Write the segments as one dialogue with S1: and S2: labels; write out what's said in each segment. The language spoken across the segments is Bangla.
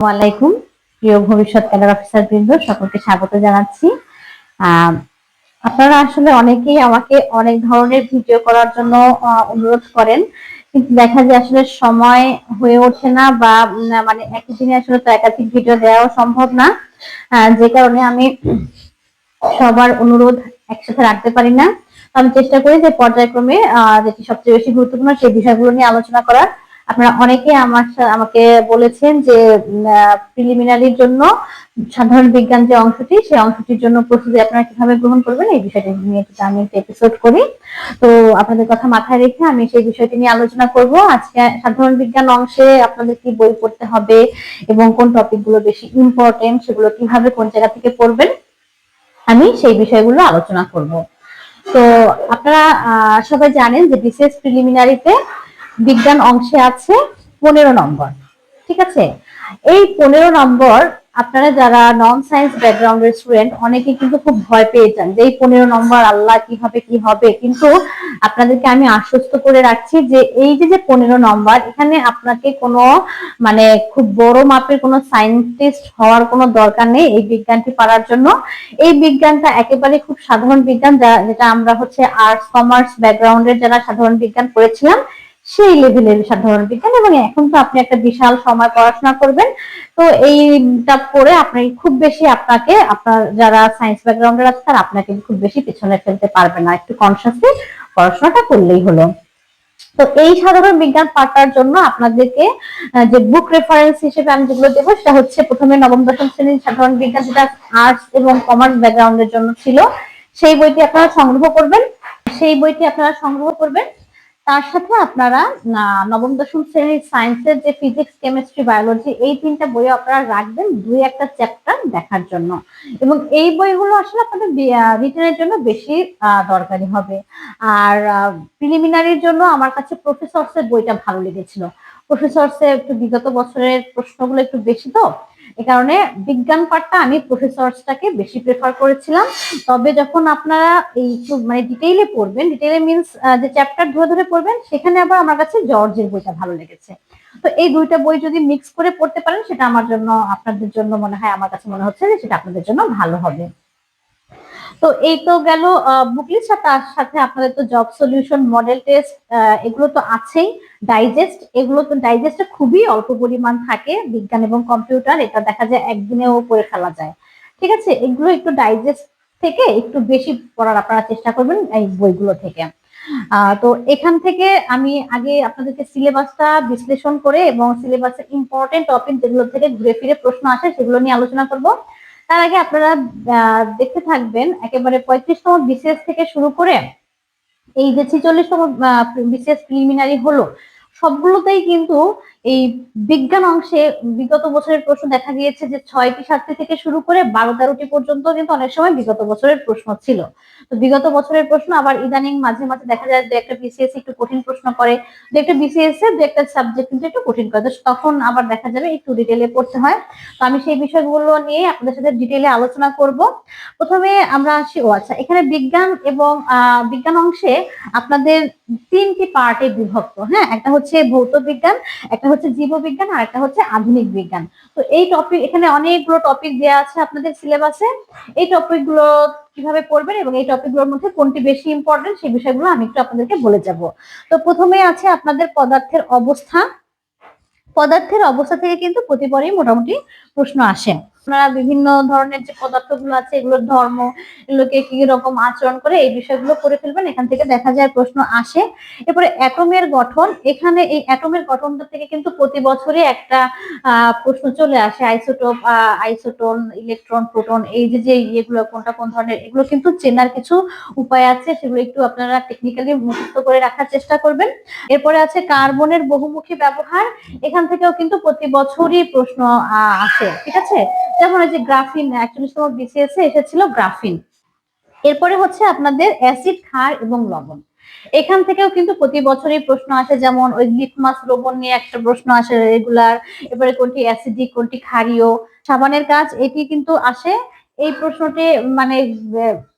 S1: আলাইকুম। প্রিয় ভবিষ্যৎ ক্যাডার অফিসার বৃন্দ সকলকে স্বাগত জানাচ্ছি। আপনারা আসলে অনেকেই আমাকে অনেক ধরনের ভিডিও করার জন্য অনুরোধ করেন। কিন্তু দেখা যায় আসলে সময় হয়ে ওঠে না বা মানে একই দিনে আসলে তো একাধিক ভিডিও দেওয়াও সম্ভব না। যে কারণে আমি সবার অনুরোধ একসাথে রাখতে পারি না। আমি চেষ্টা করি যে পর্যায়ক্রমে আহ, যেটি সবচেয়ে বেশি গুরুত্বপূর্ণ সেই বিষয়গুলো নিয়ে আলোচনা করার। আপনারা অনেকে আমার আমাকে বলেছেন যে প্রিলিমিনারির জন্য সাধারণ বিজ্ঞান যে অংশটি, সেই অংশটির জন্য প্রস্তুতি আপনারা কীভাবে গ্রহণ করবেন এই বিষয়টি নিয়ে আমি একটা এপিসোড করি। তো আপনাদের কথা মাথায় রেখে আমি সেই বিষয়টি নিয়ে আলোচনা করব। আজকে সাধারণ বিজ্ঞান অংশে আপনাদের কি বই পড়তে হবে এবং কোন টপিকগুলো বেশি ইম্পর্টেন্ট সেগুলো কীভাবে কোন জায়গা থেকে পড়বেন, আমি সেই বিষয়গুলো আলোচনা করব। তো আপনারা সবাই জানেন যে বিশেষ প্রিলিমিনারিতে বিজ্ঞান অংশে আছে পনেরো নম্বর, ঠিক আছে? এই পনেরো নম্বর আপনারা যারা নন সায়েন্স ব্যাকগ্রাউন্ডের স্টুডেন্ট অনেকে কিন্তু খুব ভয় পেয়ে যান যে এই পনেরো নম্বর আল্লাহ কি হবে কি হবে? কিন্তু আপনাদেরকে আমি আশ্বস্ত করে রাখছি যে এই যে যে পনেরো নম্বর, এখানে আপনাকে কোনো মানে খুব বড় মাপের কোনো সায়েন্টিস্ট হওয়ার কোনো দরকার নেই এই বিজ্ঞানটি পারার জন্য। এই বিজ্ঞানটা একেবারে খুব সাধারণ বিজ্ঞান যেটা আমরা হচ্ছে আর্টস কমার্স ব্যাকগ্রাউন্ডের যারা সাধারণ বিজ্ঞান পড়েছিলাম সেই লেভেলের সাধারণ বিজ্ঞান এবং এখন তো আপনি একটা বিশাল সময় পড়াশোনা করবেন। তো এইটা পড়ে আপনি খুব বেশি আপনাকে, আপনার যারা সায়েন্স ব্যাকগ্রাউন্ডের আছে তারা আপনাকে খুব বেশি পিছনে ফেলতে পারবে না। একটু কনসিয়াসলি পড়াশোনাটা করলেই হলো। তো এই সাধারণ বিজ্ঞান পাঠার জন্য আপনাদেরকে যে বুক রেফারেন্স হিসেবে আমি যেগুলো দেবো সেটা হচ্ছে প্রথমে নবম, দশম শ্রেণির সাধারণ বিজ্ঞান, যেটা আর্টস এবং কমার্স ব্যাকগ্রাউন্ডের জন্য ছিল। সেই বইটি আপনারা সংগ্রহ করবেন। সেই বইটি আপনারা সংগ্রহ করবেন। তার সাথে আপনারা নবম, দশম শ্রেণির সায়েন্সের যে ফিজিক্স কেমিস্ট্রি বায়োলজি এই তিনটা বই আপনারা রাখবেন দুই একটা চ্যাপ্টার দেখার জন্য। এবং এই বইগুলো আসলে আপনাদের রিটেনের জন্য বেশি দরকারি হবে। আর প্রিলিমিনারির জন্য আমার কাছে প্রফেসরসের বইটা ভালো লেগেছিল। প্রফেসরসের একটু বিগত বছরের প্রশ্নগুলো একটু বেশি তো এ কারণে বিজ্ঞান পাঠটা আমি প্রফেসরসটাকে বেশি প্রেফার করেছিলাম। তবে যখন আপনারা এই মানে ডিটেইলে পড়বেন ডিটেইলে মিনস যে চ্যাপ্টার ধরে ধরে পড়বেন, সেখানে আবার আমার কাছে জর্জের বইটা ভালো লেগেছে। তো এই দুইটা বই যদি মিক্স করে পড়তে পারেন, সেটা আমার জন্য, আপনাদের জন্য মনে হয়, আমার কাছে মনে হচ্ছে যে সেটা আপনাদের জন্য ভালো হবে। তো এই তো গেল বুকলিস্ট তার সাথে আপনাদের তো জব সলিউশন মডেল টেস্ট এগুলো তো আছেই। ডাইজেস্ট এগুলো তো ডাইজেস্টে খুবই অল্প পরিমাণ থাকে, বিজ্ঞান এবং কম্পিউটার এটা দেখা যায় একদিনেও পড়ে ফেলা যায়। ঠিক আছে? এগুলো একটু ডাইজেস্ট থেকে একটু বেশি পড়ার আপনারা চেষ্টা করবেন এই বইগুলো থেকে। তো এখান থেকে আমি আগে আপনাদেরকে সিলেবাসটা বিশ্লেষণ করে এবং সিলেবাসের ইম্পর্টেন্ট টপিক যেগুলো থেকে ঘুরে ফিরে প্রশ্ন আসে সেগুলো নিয়ে আলোচনা করব। তার আগে আপনারা দেখতে থাকবেন একেবারে পঁয়ত্রিশতম বিশেষ থেকে শুরু করে এই যে ছিচল্লিশতম বিশেষ প্রিলিমিনারি হলো, সবগুলোতেই কিন্তু এই বিজ্ঞান অংশে বিগত বছরের প্রশ্ন দেখা গিয়েছে যে ছয়টি সাতটি থেকে শুরু করে বারো তেরোটি পর্যন্ত কিন্তু অনেক সময় বিগত বছরের প্রশ্ন ছিল। তো বিগত বছরের প্রশ্ন আবার ইদানিং মাঝে মাঝে দেখা যায় যে একটা বিসিএস একটু কঠিন প্রশ্ন করে দু একটা বিসিএস এর দু একটা সাবজেক্ট কিন্তু একটু কঠিন করে। তখন আবার দেখা যাবে একটু ডিটেলে পড়তে হয়। তো আমি সেই বিষয়গুলো নিয়ে আপনাদের সাথে ডিটেলে আলোচনা করব। প্রথমে আমরা আসি, ও আচ্ছা এখানে বিজ্ঞান এবং বিজ্ঞান অংশে আপনাদের তিনটি পার্টে বিভক্ত হ্যাঁ? একটা হচ্ছে ভৌত বিজ্ঞান, একটা হচ্ছে জীববিজ্ঞান, আর একটা হচ্ছে আধুনিক বিজ্ঞান। তো এই টপিক এখানে অনেকগুলো টপিক দেওয়া আছে আপনাদের সিলেবাসে এই টপিকগুলো কীভাবে পড়বেন এবং এই টপিকগুলোর মধ্যে কোনটি বেশি ইম্পর্টেন্ট সেই বিষয়গুলো আমি একটু আপনাদেরকে বলে যাব। তো প্রথমে আছে আপনাদের পদার্থের অবস্থা। পদার্থের অবস্থা থেকে কিন্তু প্রতিবারই মোটামুটি প্রশ্ন আসে। আপনারা বিভিন্ন ধরনের যে পদার্থগুলো আছে, এগুলোর ধর্ম, এগুলোকে কি রকম আচরণ করে, এই বিষয়গুলো করে ফেলবেন, এখান থেকে দেখা যায় প্রশ্ন আসে। এরপরে অ্যাটমের গঠন, এখানে এই অ্যাটমের গঠনটা থেকে কিন্তু প্রতি বছরই একটা প্রশ্ন চলে আসে। আইসোটোপ আইসোটোন, ইলেকট্রন, প্রোটন, এই যে যে ইয়েগুলো, কোনটা কোন ধরনের, এগুলো কিন্তু চেনার কিছু উপায় আছে, সেগুলো একটু আপনারা টেকনিক্যালি মুক্ত করে রাখার চেষ্টা করবেন। এরপরে আছে কার্বনের বহুমুখী ব্যবহার, এখান থেকেও কিন্তু প্রতি বছরই প্রশ্ন আসে, ঠিক আছে? যেমন ওই যে গ্রাফিন একচল্লিশতম বিসিএস এ এসেছিল গ্রাফিন। এরপরে হচ্ছে আপনাদের অ্যাসিড, ক্ষার এবং লবণ। এখান থেকেও কিন্তু প্রতি বছরই প্রশ্ন আসে, যেমন ওই লিটমাস লবণ নিয়ে একটা প্রশ্ন আসে রেগুলার, এরপরে কোনটি অ্যাসিডিক, কোনটি ক্ষারীয়, সাবানের কাজ, এটি কিন্তু আসে। এই প্রশ্নটি মানে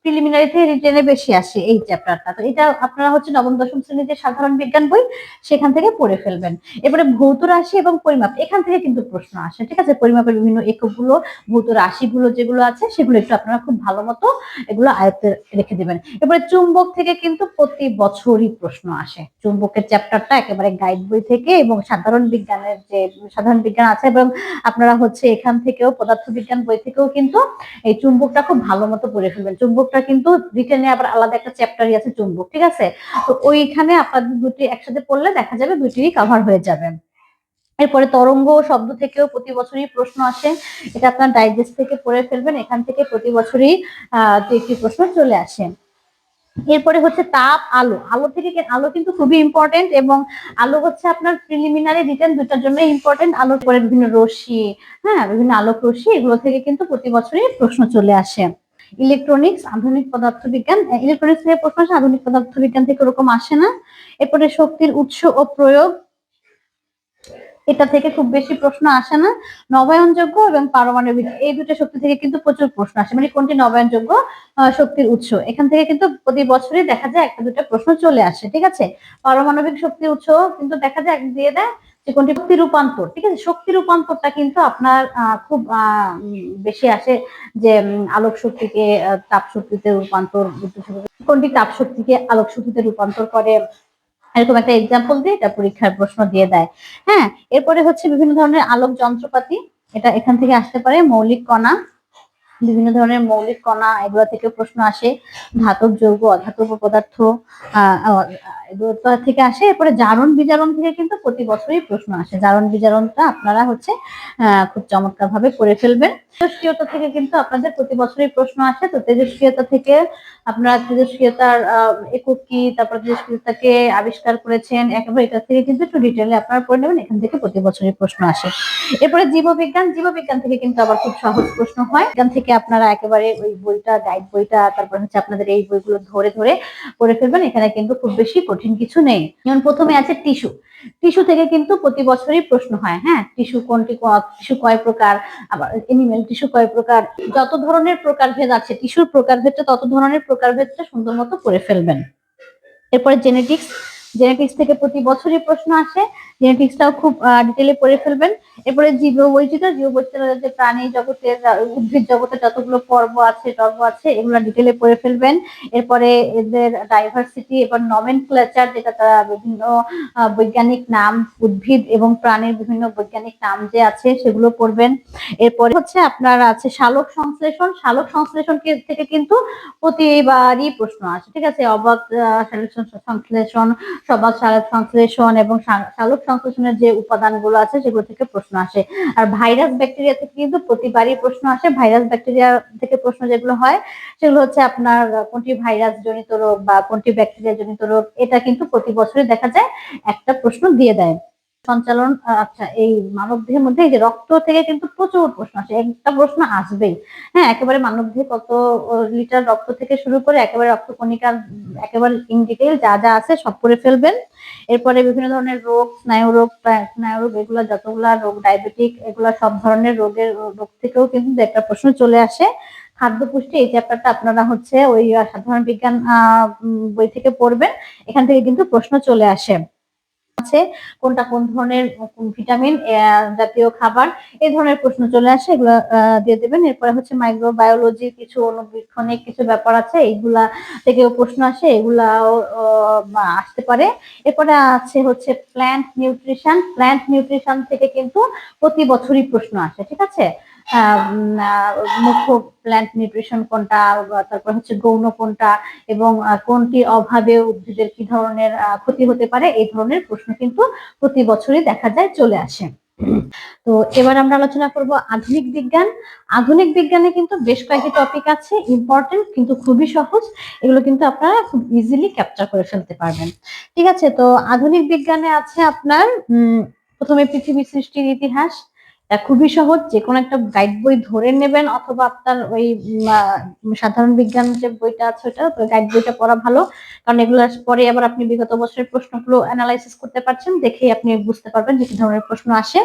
S1: আহ, প্রিলিমিনারি থেকে রিটেনে বেশি আসে এই চ্যাপ্টারটা তো এটা আপনারা হচ্ছে নবম দশম শ্রেণির যে সাধারণ বিজ্ঞান বই সেখান থেকে পড়ে ফেলবেন। এবারে ভৌত রাশি এবং পরিমাপ এখান থেকে কিন্তু প্রশ্ন আসে ঠিক আছে? পরিমাপের বিভিন্ন এককগুলো ভৌত রাশিগুলো যেগুলো আছে সেগুলো একটু আপনারা খুব ভালো মতো এগুলো আয়ত্তে রেখে দিবেন। এবারে চুম্বক থেকে কিন্তু প্রতি বছরই প্রশ্ন আসে। চুম্বকের চ্যাপ্টারটা একেবারে গাইড বই থেকে এবং সাধারণ বিজ্ঞানের যে সাধারণ বিজ্ঞান আছে এবং আপনারা হচ্ছে এখান থেকেও পদার্থ বিজ্ঞান বই থেকেও কিন্তু এই চুম্বকটা খুব ভালো মতো পড়ে ফেলবেন। চুম্বকটা কিন্তু রিটেনে আবার আলাদা একটা চ্যাপ্টারই আছে চুম্বক, ঠিক আছে? তো ওইখানে আপনাদের দুটি একসাথে পড়লে দেখা যাবে দুটিই কভার হয়ে যাবে। এরপরে তরঙ্গ শব্দ থেকেও প্রতি বছরই প্রশ্ন আসে। এটা আপনার ডাইজেস্ট থেকে পড়ে ফেলবেন, এখান থেকে প্রতি বছরই একটি প্রশ্ন চলে আসে। এরপরে হচ্ছে তাপ, আলো। আলো থেকে আলো কিন্তু খুবই ইম্পর্টেন্ট এবং আলো হচ্ছে আপনার প্রিলিমিনারি রিটার্ন দুটার জন্য ইম্পর্টেন্ট আলোর পরে বিভিন্ন রশ্মি হ্যাঁ বিভিন্ন আলোক রশ্মি, এগুলো থেকে কিন্তু প্রতি বছরই প্রশ্ন চলে আসে। ইলেকট্রনিক্স আধুনিক পদার্থবিজ্ঞান ইলেকট্রনিক্স থেকে প্রশ্ন আসে, আধুনিক পদার্থবিজ্ঞান থেকে ওরকম আসে না। এরপরে শক্তির উৎস ও প্রয়োগ, এটা থেকে খুব বেশি প্রশ্ন আসে না। নবায়নযোগ্য এবং পারমাণবিক, এই দুটো শক্তি থেকে কিন্তু প্রচুর প্রশ্ন আসে। মানে কোনটি নবায়নযোগ্য? শক্তির উৎস। এখান থেকে কিন্তু প্রতি বছরই দেখা যায় একটা দুটো প্রশ্ন চলে আসে, ঠিক আছে? পারমাণবিক শক্তির উৎস কিন্তু দেখা যায়, দিয়ে দেয়। কোনটি শক্তি রূপান্তর, ঠিক আছে? শক্তি রূপান্তরটা কিন্তু আপনার খুব বেশি আসে যে আলোক শক্তিকে তাপ শক্তিতে রূপান্তর কোনটি তাপ শক্তিকে আলোক শক্তিতে রূপান্তর করে? এরকম একটা এক্সাম্পল দিয়ে এটা পরীক্ষার প্রশ্ন দিয়ে দেয়। হ্যাঁ এরপরে হচ্ছে বিভিন্ন ধরনের আলোক যন্ত্রপাতি। এটা এখান থেকে আসতে পারে মৌলিক কণা। বিভিন্ন ধরনের মৌলিক কণা, এগুলো থেকে প্রশ্ন আসে। ধাতব যৌগ, অধাতব পদার্থ তো থেকে আসে, এরপরে জারণ বিজারণ থেকে কিন্তু প্রতি বছরই প্রশ্ন আসে। জারণ বিজারণটা আপনারা হচ্ছে খুব চমৎকার ভাবে করে ফেলবেন। তেজস্ক্রিয়তা থেকে কিন্তু আপনাদের প্রতি বছরই প্রশ্ন আসে। তো তেজস্ক্রিয়তা থেকে আপনারা তেজস্ক্রিয়তার একক কি, তারপর তেজস্ক্রিয়তাকে আবিষ্কার করেছেন, একেবারে এটা থেকে কিন্তু একটু ডিটেলে আপনারা পড়ে নেবেন, এখান থেকে প্রতি বছরই প্রশ্ন আসে। এরপরে জীববিজ্ঞান জীববিজ্ঞান থেকে কিন্তু আবার খুব সহজ প্রশ্ন হয়। এখান থেকে আপনারা একেবারে ওই বইটা গাইড বইটা, তারপর হচ্ছে আপনাদের এই বইগুলো ধরে ধরে পড়ে ফেলবেন। এখানে কিন্তু খুব বেশি কঠিন কিছু নেই। যেমন প্রথমে আছে টিস্যু। টিস্যু থেকে কিন্তু প্রতি বছরই প্রশ্ন হয় হ্যাঁ? টিস্যু কোনটি টিস্যু কয় প্রকার? আবার এনিমেল টিস্যু কয় প্রকার? যত ধরনের প্রকারভেদ আছে, টিস্যুর প্রকারভেদটা তত ধরনের প্রকারভেদটা সুন্দর মতো করে ফেলবেন। এরপরে জেনেটিক্স জেনেটিক্স থেকে প্রতি বছরই প্রশ্ন আসে। জেনেটিক্সটাও খুব ডিটেলে পড়ে ফেলবেন। এরপরে জীব বৈচিত্র্য জীব বৈচিত্র্য যে প্রাণী জগতে উদ্ভিদ জগতে যতগুলো পর্ব আছে, টর্ব আছে, এগুলো ডিটেলে পড়ে ফেলবেন। এরপরে এদের ডাইভার্সিটি এবং নমেন ক্লেচার যেটা তারা বিভিন্ন বৈজ্ঞানিক নাম, উদ্ভিদ এবং প্রাণীর বিভিন্ন বৈজ্ঞানিক নাম যে আছে, সেগুলো পড়বেন। এরপরে হচ্ছে আপনার আছে শালক সংশ্লেষণ। শালক সংশ্লেষণ থেকে কিন্তু প্রতিবারই প্রশ্ন আসে, ঠিক আছে? অবাক শালক সংশ্লেষণ সবাক সংশ্লেষণ এবং সালোক সংশ্লেষণের যে উপাদানগুলো আছে সেগুলো থেকে প্রশ্ন আসে। আর ভাইরাস ব্যাকটেরিয়া থেকে কিন্তু প্রতিবারই প্রশ্ন আসে। ভাইরাস ব্যাকটেরিয়া থেকে প্রশ্ন যেগুলো হয় সেগুলো হচ্ছে আপনার কোনটি ভাইরাস জনিত রোগ বা কোনটি ব্যাকটেরিয়া জনিত রোগ, এটা কিন্তু প্রতি বছরই দেখা যায়। একটা প্রশ্ন দিয়ে দেয়। সঞ্চালন আচ্ছা এই মানব দেহের মধ্যে যে রক্ত থেকে কিন্তু প্রচুর প্রশ্ন আসে, একটা প্রশ্ন আসবেই। হ্যাঁ একেবারে মানব দেহে কত লিটার রক্ত থেকে শুরু করে একেবারে রক্ত কণিকা একেবারে ইন ডিটেল যা যা আছে সব করে ফেলবেন। এরপরে বিভিন্ন ধরনের রোগ, স্নায়ু রোগ স্নায়ু রোগ, এগুলা যতগুলা রোগ ডায়াবেটিক এগুলা সব ধরনের রোগের, রোগ থেকেও কিন্তু একটা প্রশ্ন চলে আসে। খাদ্য পুষ্টি এই চ্যাপ্টারটা আপনারা হচ্ছে ওই সাধারণ বিজ্ঞান বই থেকে পড়বেন, এখান থেকে কিন্তু প্রশ্ন চলে আসে। আছে, কোনটা কোন ধরনের ভিটামিন জাতীয় খাবার, এই ধরনের প্রশ্ন চলে আসে, এগুলো দিয়ে দেবেন। এরপরে হচ্ছে মাইক্রোবায়োলজি কিছু অনুবীক্ষণিক কিছু ব্যাপার আছে, এইগুলা থেকেও প্রশ্ন আসে, এগুলাও আসতে পারে। এরপরে আছে হচ্ছে প্ল্যান্ট নিউট্রিশন প্ল্যান্ট নিউট্রিশন থেকে কিন্তু প্রতি বছরই প্রশ্ন আসে, ঠিক আছে? মুখ্য প্ল্যান্ট নিউট্রিশন কোনটা তারপর হচ্ছে গৌণ কোনটা এবং আহ, কোনটির অভাবে উদ্ভিদের কি ধরনের ক্ষতি হতে পারে এই ধরনের প্রশ্ন কিন্তু প্রতি বছরই দেখা যায় চলে আসে। তো এবার আমরা আলোচনা করব আধুনিক বিজ্ঞান। আধুনিক বিজ্ঞানে কিন্তু বেশ কয়েকটি টপিক আছে ইম্পর্টেন্ট কিন্তু খুবই সহজ এগুলো কিন্তু আপনারা খুব ইজিলি ক্যাপচার করে ফেলতে পারবেন। ঠিক আছে তো আধুনিক বিজ্ঞানে আছে আপনার প্রথমে পৃথিবী সৃষ্টির ইতিহাস খুবই সহজ যে কোনো একটা গাইড বই ধরে নেবেন অথবা আপনার ওই সাধারণ বিজ্ঞান যে বইটা আছে ওটা গাইড বইটা পড়া ভালো। কারণ এগুলো পরে আবার আপনি বিগত বছরের প্রশ্নগুলো অ্যানালাইসিস করতে পারছেন, দেখেই আপনি বুঝতে পারবেন যে কি ধরনের প্রশ্ন আসে।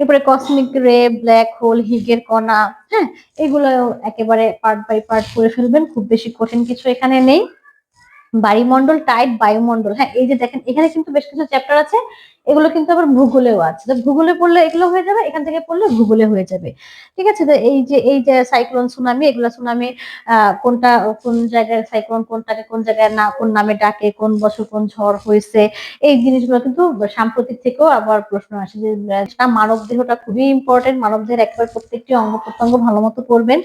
S1: এরপরে কসমিক রে ব্ল্যাক হোল হিগের কণা হ্যাঁ এগুলো একেবারে পার্ট বাই পার্ট করে ফেলবেন, খুব বেশি কঠিন কিছু এখানে নেই। বায়ুমণ্ডল টাইট বায়ুমণ্ডল হ্যাঁ এই যে দেখেন, এখানে কিন্তু বেশ কিছু চ্যাপ্টার আছে। এগুলো কিন্তু আবার ভূগোলেও আছে। তো ভূগোলে পড়লে এগুলো হয়ে যাবে, এখান থেকে পড়লে ভূগোলে হয়ে যাবে। ঠিক আছে? তো এই যে এই যে সাইক্লোন সুনামি এগুলো সুনামি কোনটা, কোন জায়গায় সাইক্লোন কোনটাকে কোন জায়গায় না, কোন নামে ডাকে, কোন বছর কোন ঝড় হয়েছে, এই জিনিসগুলো কিন্তু সাম্প্রতিক থেকেও আবার প্রশ্ন আসে যে মানব দেহটা খুবই ইম্পর্টেন্ট মানব দেহের একেবারে প্রত্যেকটি অঙ্গ প্রত্যঙ্গ ভালো মতো পড়বেন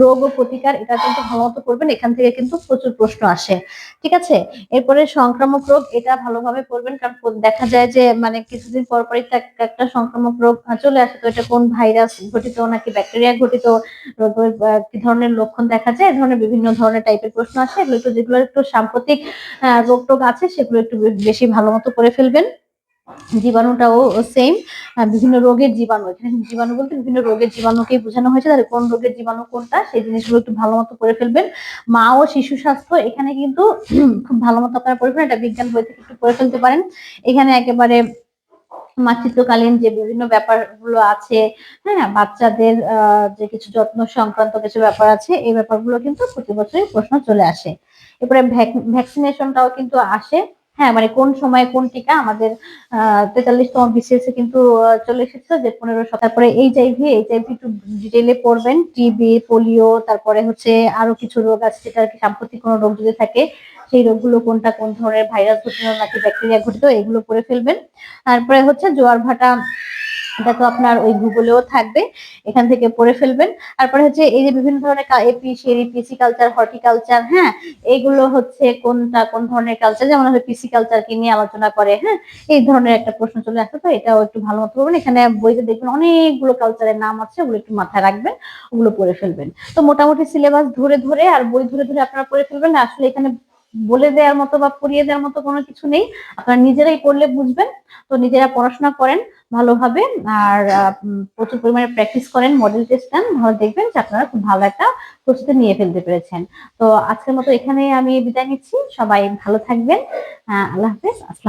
S1: রোগ ও প্রতিকার এটা কিন্তু ভালো মতো পড়বেন এখান থেকে কিন্তু প্রচুর প্রশ্ন আসে। ঠিক আছে? এরপরে সংক্রামক রোগ এটা ভালোভাবে পড়বেন কারণ দেখা যায় যে মানে কিছুদিন পর পরই একটা সংক্রামক রোগ চলে আসে। তো এটা কোন ভাইরাস ঘটিত নাকি ব্যাকটেরিয়া ঘটিত? রোগের কি ধরনের লক্ষণ দেখা যায়? ধরনের বিভিন্ন ধরনের টাইপের প্রশ্ন আসে। এগুলো একটু যেগুলো একটু সাম্প্রতিক রোগ টোগ আছে, সেগুলো একটু বেশি ভালো মতো করে ফেলবেন। জীবাণুটাও সেম বিভিন্ন রোগের জীবাণু। এখানে জীবাণু বলতে বিভিন্ন রোগের জীবাণুকেই বোঝানো হয়েছে। তাহলে কোন রোগের জীবাণু কোনটা, সেই জিনিসগুলো একটু ভালো মতো করে ফেলবেন। মা ও শিশু স্বাস্থ্য, এখানে কিন্তু খুব ভালো মতো আপনারা পড়ে ফেলেন এটা বিজ্ঞান বই থেকে একটু পড়ে ফেলতে পারেন। এখানে একেবারে মাতৃত্বকালীন যে বিভিন্ন ব্যাপারগুলো আছে হ্যাঁ বাচ্চাদের যে কিছু যত্ন সংক্রান্ত কিছু ব্যাপার আছে, এই ব্যাপারগুলো কিন্তু প্রতি বছরই প্রশ্ন চলে আসে। এরপরে ভ্যাকসিনেশনটাও কিন্তু আসে। হ্যাঁ মানে কোন সময়ে কোন টিকা আমাদের তেতাল্লিশতম বিসিএস এ কিন্তু চলে এসেছে যে পনেরো তারপরে এইচআইভি এইচআইভি একটু ডিটেলে পড়বেন টিবি পোলিও তারপরে হচ্ছে আরও কিছু রোগ আছে যেটা আর কি সাম্প্রতিক কোনো রোগ যদি থাকে, সেই রোগগুলো কোনটা, কোন ধরনের ভাইরাস ঘটিত নাকি ব্যাকটেরিয়া ঘটিত, এগুলো পড়ে ফেলবেন। তারপরে হচ্ছে জোয়ার ভাটা এটা তো আপনার ওই গুগলেও থাকবে, এখান থেকে পড়ে ফেলবেন। তারপরে হচ্ছে এই যে বিভিন্ন ধরনের এপি সেরি পিসি কালচার হর্টিকালচার হ্যাঁ? এইগুলো হচ্ছে কোনটা, কোন ধরনের কালচার যেমন হচ্ছে পিসি কালচার কি নিয়ে আলোচনা করে হ্যাঁ? এই ধরনের একটা প্রশ্ন চলে আসে, তো এটাও একটু ভালো মতো করবেন। এখানে বইতে দেখবেন অনেকগুলো কালচারের নাম আছে, ওগুলো একটু মাথায় রাখবেন, ওগুলো পড়ে ফেলবেন। তো মোটামুটি সিলেবাস ধরে ধরে আর বই ধরে ধরে আপনারা পড়ে ফেলবেন, আসলে এখানে বলে দেওয়ার মতো বা পড়িয়ে দেওয়ার মতো কোনো কিছু নেই। আপনারা নিজেরাই করলে বুঝবেন। তো নিজেরা পড়াশোনা করেন ভালোভাবে আর প্রচুর পরিমাণে প্র্যাকটিস করেন মডেল টেস্ট দেন ভালো দেখবেন যে আপনারা খুব ভালো একটা প্রস্তুতি নিয়ে ফেলতে পেরেছেন। তো আজকের মতো এখানে আমি বিদায় নিচ্ছি। সবাই ভালো থাকবেন। আল্লাহ হাফেজ। আসসালাম